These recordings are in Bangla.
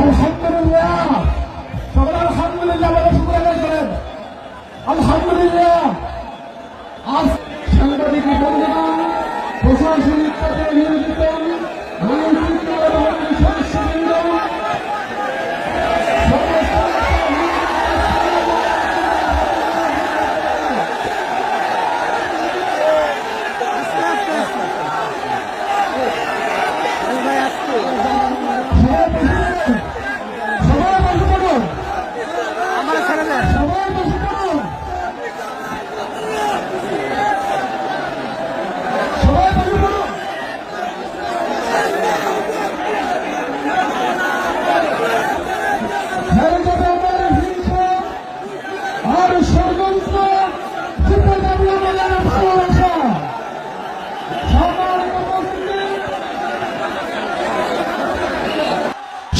আলহামদুলিল্লাহ সবাই আলহামদুলিল্লাহ বলে শুক্র করেন আলহামদুলিল্লাহ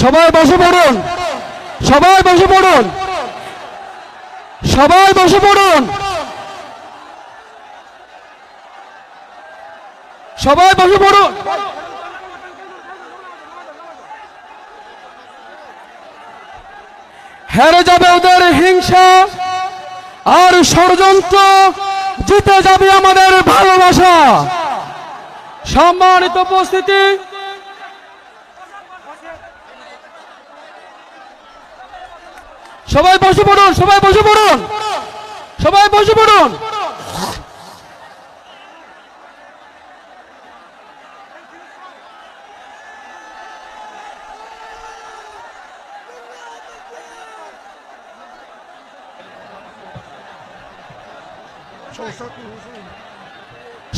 সবাই বসে পড়ুন। সবাই বসে পড়ুন। সবাই বসে পড়ুন। সবাই বসে পড়ুন। হেরে যাবে ওদের হিংসা আর ষড়যন্ত্র, জিতে যাবে আমাদের ভালোবাসা। সম্মানিত উপস্থিতি সবাই বসে পড়ুন, সবাই বসে পড়ুন। সবাই বসে পড়ুন।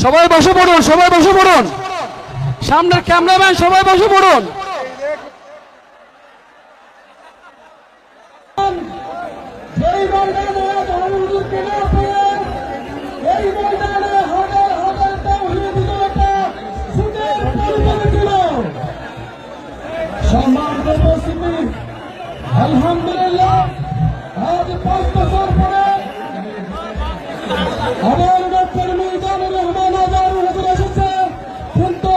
সবাই বসে পড়ুন, সবাই বসে পড়ুন। সামনের ক্যামেরাম্যান, সবাই বসে পড়ুন। আলহামদুলিল্লাহ। আজ পাঁচ বছর পরে আমার ডক্টর মিজানুর রহমান আজাদ হুজুর এসেছে। কিন্তু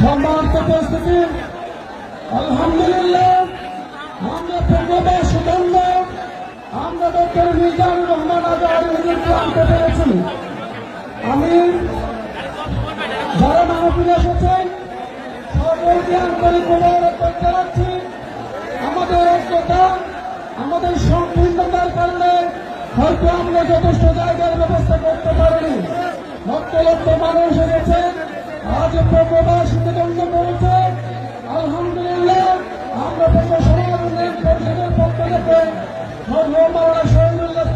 সম্মানিত উপস্থিতি, আলহামদুলিল্লাহ। আমরা পূর্ববাস সুগন্ধ আমরা ডক্টর রহমান আজাদ হুজুরকে আনতে পেরেছি। আমি যারা মাহফিলে এসেছেন সকলকে আন্তরিক আমাদের ঐক্যতা আমাদের সংকীর্ণতার কারণে হয়তো আমরা যথেষ্ট জায়গার ব্যবস্থা করতে পারিনি লক্ষ লক্ষ মানুষ এসেছে আজ প্রবাস নিবন্ধ করেছে আলহামদুলিল্লাহ আমরা প্রশাসনের পরিষদের পক্ষ থেকে মৌলানা শহীদুল্লাহ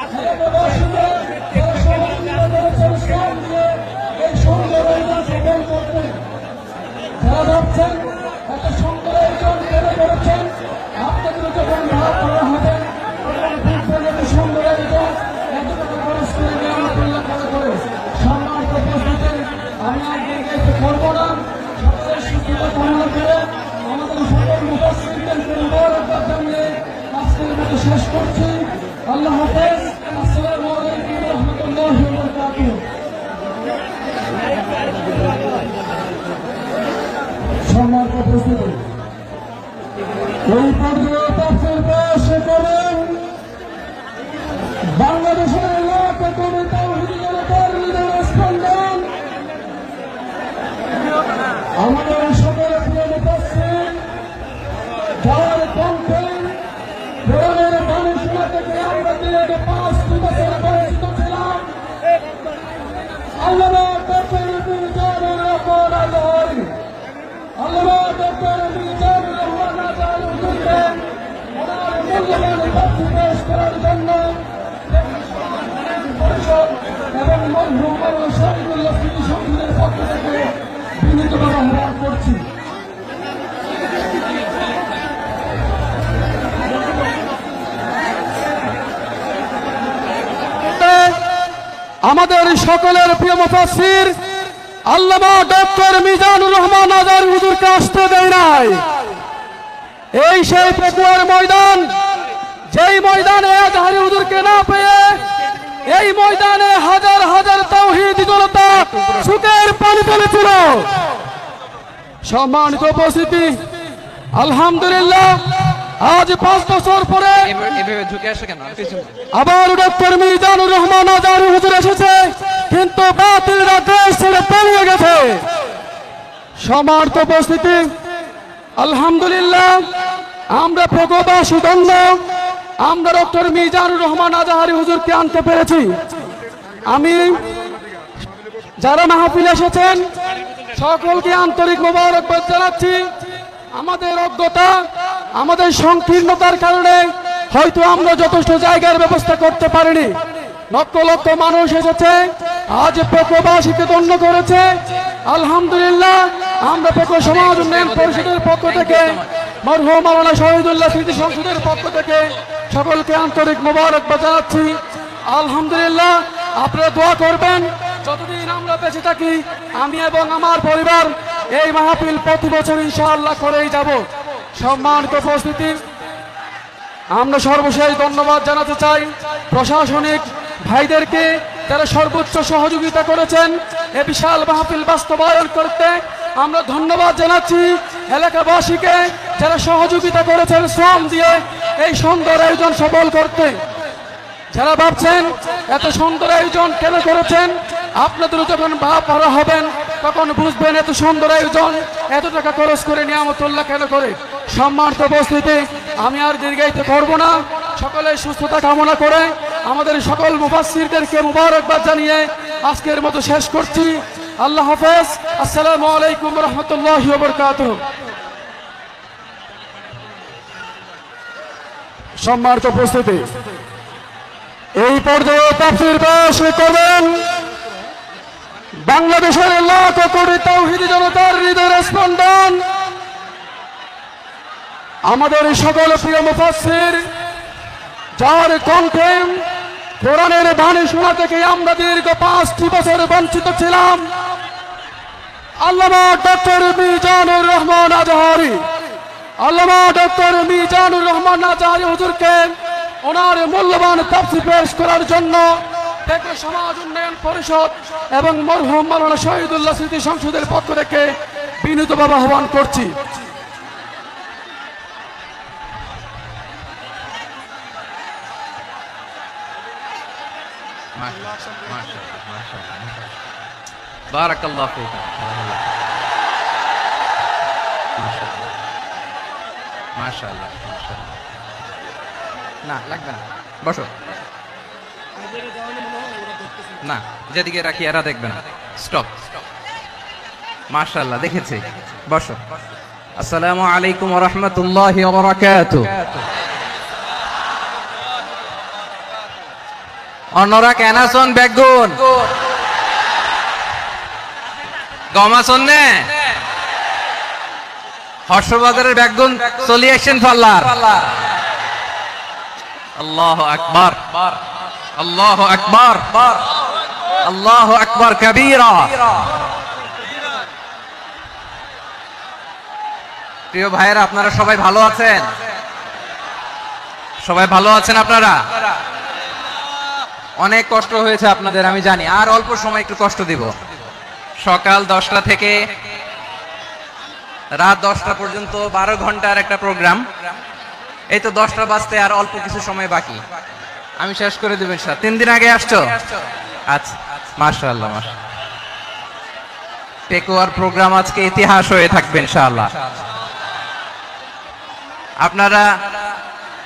করছি আল্লাহ হাফেজ। আসসালামু আলাইকুম রহমতুল্লাহ বারকাতুহ। সম্মানিত উপস্থিতি। এই পর্যায়ে তাফসির পেশ করেন বাংলাদেশের লাখ কোটি তাওহীদ জনতার হৃদয়ের স্পন্দন। আমাদের সকলের প্রিয় মুফাসসির এবং স্মৃতি সংসদের পক্ষ থেকে বিনীতভাবে আহ্বান করছি। আমাদের সকলের প্রিয় মুফাসসির আল্লামা ডক্টর মিজানুর রহমান আজার হুজুরকে আসতে দেয় নাই। এই সেই পেকুয়ার ময়দান, যেই ময়দানে আজহারি হুজুরকে না পেয়ে এই ময়দানে হাজার হাজার তাওহীদ জনতা সুখের পানি তুলেছিল। সম্মানিত উপস্থিতি, আলহামদুলিল্লাহ আজ পাঁচ বছর পরে আবার ডক্টর মিজানুর রহমান আজারি হুজুর এসেছে কিন্তু বাতিলরা দেশ ছেড়ে পালিয়ে গেছে। সমার্থ উপস্থিতি আলহামদুলিল্লাহ আমরা প্রগবাসী দণ্ড আমরা ডক্টর মিজানুর রহমান আজাহারি হুজুরকে আনতে পেরেছি। আমি যারা মাহফিল এসেছেন সকলকে আন্তরিক মোবারকবাদ জানাচ্ছি। আমাদের অজ্ঞতা আমাদের সংকীর্ণতার কারণে হয়তো আমরা যথেষ্ট জায়গার ব্যবস্থা করতে পারিনি। লক্ষ লক্ষ মানুষ এসেছে, আজ প্রকবাসীকে দণ্ড করেছে। আলহামদুলিল্লাহ, আমরা প্রক সমাজ উন্নয়ন পরিষদের পক্ষ থেকে, মরহুম মাওলানা শহীদুল্লাহ স্মৃতি সংসদের পক্ষ থেকে সকলকে আন্তরিক মোবারকবাদ জানাচ্ছি। আলহামদুলিল্লাহ, আপনারা দোয়া করবেন, যতদিন আমরা বেঁচে থাকি, আমি এবং আমার পরিবার এই মাহফিল প্রতি বছর ইনশাআল্লাহ করেই যাব। সম্মানিত উপস্থিতি। আমরা সর্বশেষ ধন্যবাদ জানাতে চাই প্রশাসনিক ভাইদেরকে তারা সর্বোচ্চ সহযোগিতা করেছেন এ বিশাল মাহফিল বাস্তবায়ন করতে। আমরা ধন্যবাদ জানাচ্ছি এলাকাবাসীকে যারা সহযোগিতা করেছেন, শ্রম দিয়ে এই সুন্দর আয়োজন সফল করতে। যারা ভাবছেন এত সুন্দর আয়োজন কেন করেছেন, আপনাদেরও যখন ভাব ভালো হবেন, তখন বুঝবেন এত সুন্দর আয়োজন, এত টাকা খরচ করে নিয়ামতুল্লাহ কেন করে? সম্মানিত উপস্থিতি, আমি আর দীর্ঘায়িত করব না। সকলের সুস্থতা কামনা করে আমাদের সকল মুফাসসিরদেরকে মুবারকবাদ জানিয়ে আজকের মতো শেষ করছি। আল্লাহ হাফেজ, আসসালামু আলাইকুম রহমতুল্লাহ বরকাতুহ। সম্মানিত উপস্থিতি, এই পর্যায়ে তাফসির পেশ করবেন বাংলাদেশের লাখ কোটি তৌহিদি জনতার হৃদয় স্পন্দন আমাদের সকল প্রিয় মুফাসসির, যার কণ্ঠে কোরআনের বাণী শোনা থেকে আমরা দীর্ঘ পাঁচটি বছর বঞ্চিত ছিলাম। আল্লামা ডক্টর মিজানুর রহমান আজহারি, আল্লামা ডক্টর মিজানুর রহমান আজহারি হুজুরকে ওনার মূল্যবান তাপসি পেশ করার জন্য থেকে সমাজ উন্নয়ন পরিষদ এবং মরহুম মাওলানা শহীদুল্লাহ স্মৃতি সংসদের পক্ষ থেকে বিনীতভাবে আহ্বান করছি। বারাকাল্লাহ না লাগবে না বসো না যেদিকে রাখি এরা দেখবে না স্টপ মাশাআল্লাহ দেখেছি বসো আসসালামু আলাইকুম রহমতুল্লাহ অন্যরা কেন আছেন বেগুন? গম আছেন নে? হর্ষবাজারের বেগুন চলি আসছেন পাল্লার। আল্লাহ আল্লাহ আল্লাহ কবীরা। প্রিয় ভাইয়েরা, আপনারা সবাই ভালো আছেন? সবাই ভালো আছেন আপনারা? অনেক কষ্ট হয়েছে আপনাদের, আমি জানি। আর অল্প সময় একটু কষ্ট দিব। সকাল দশটা থেকে রাত দশটা পর্যন্ত বারো ঘণ্টার একটা প্রোগ্রাম। এই তো দশটা বাজতে আর অল্প কিছু সময় বাকি। আমি শেষ করে দেবেন স্যার তিন দিন আগে আসছো? আচ্ছা মাশাআল্লাহ মাশা পেকুয়ার প্রোগ্রাম আজকে ইতিহাস হয়ে থাকবে ইনশাআল্লাহ। আপনারা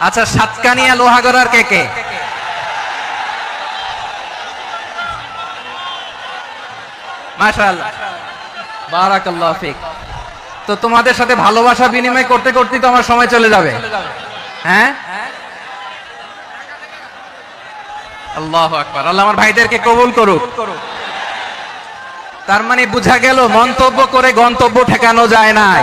আচ্ছা সাতকানিয়া লোহাগড়ার কে কে? মাশাল্লাহ বারাকাল্লাহ ফিক। তো তোমাদের সাথে ভালোবাসা বিনিময় করতে করতেই তো আমার সময় চলে যাবে। হ্যাঁ? আল্লাহ আকবার। আল্লাহ আমার ভাইদেরকে কবুল করুক। তার মানে বুঝা গেল মন্তব্য করে গন্তব্য ঠেকানো যায় নাই।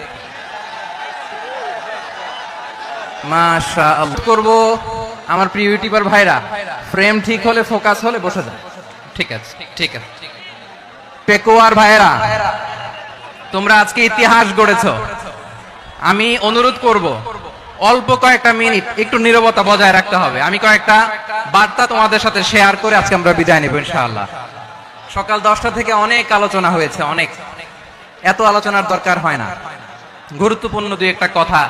মাশা করব আমার প্রিয় ইউটিউবার ভাইরা। ফ্রেম ঠিক হলে, ফোকাস হলে বসে যান। ঠিক আছে ঠিক আছে। পেকুয়ার ভাইরা, তোমরা আজকে ইতিহাস গড়েছ। আমি অনুরোধ করব, অল্প কয়েকটা মিনিট একটু নীরবতা বজায় রাখতে হবে। আমি কয়েকটা বার্তা তোমাদের সাথে শেয়ার করে আজকে আমরা বিদায় নেব, ইনশাআল্লাহ। সকাল দশটা থেকে অনেক আলোচনা হয়েছে, অনেক। এত আলোচনার দরকার হয় না। গুরুত্বপূর্ণ দুই একটা কথা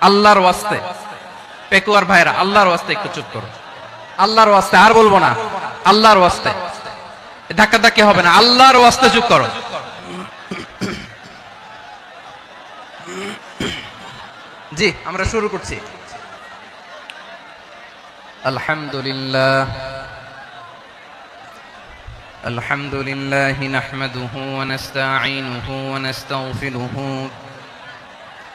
আল্লাহর ওয়াস্তে পেকুয়ার ভাইরা আল্লাহর ওয়াস্তে একটু চুপ করো আল্লাহর ওয়াস্তে আর বলবো না আল্লাহর ওয়াস্তে ধাক্কা ধাক্কি হবে না আল্লাহর ওয়াস্তে চুপ করো জি আমরা শুরু করছি আলহামদুলিল্লাহ الحمد لله نحمده ونستعينه ونستغفره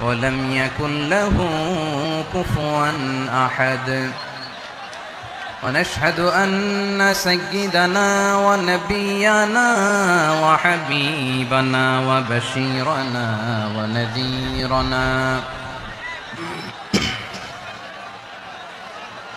ولم يكن له كفوا أحد. ونشهد أن سيدنا ونبينا وحبيبنا وبشيرنا ونذيرنا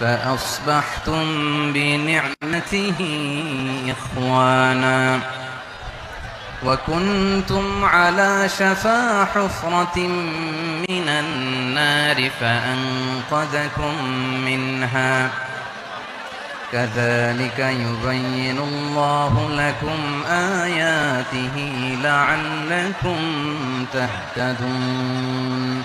فأصبحتم بنعمته إخوانا وكنتم على شفا حفرة من النار فأنقذكم منها. كذلك يبين الله لكم آياته لعلكم تهتدون.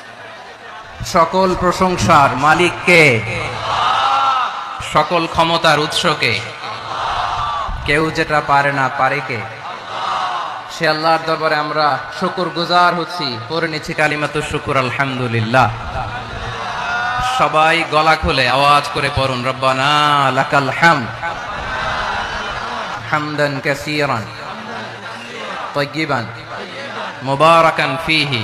সকল প্রশংসার মালিককে সকল ক্ষমতার উৎসকে কেউ যেটা পারে না পারে কে? সে আল্লাহর দরবারে আমরা শুকুর গুজার হচ্ছি। পরে নিচ্ছি কালিমাত শুকুর, আলহামদুলিল্লাহ। সবাই গলা খুলে আওয়াজ করে পড়ুন, রব্বানা লাকাল হাম হামদান কাসীরান তাইয়িবান মুবারাকান ফিহি।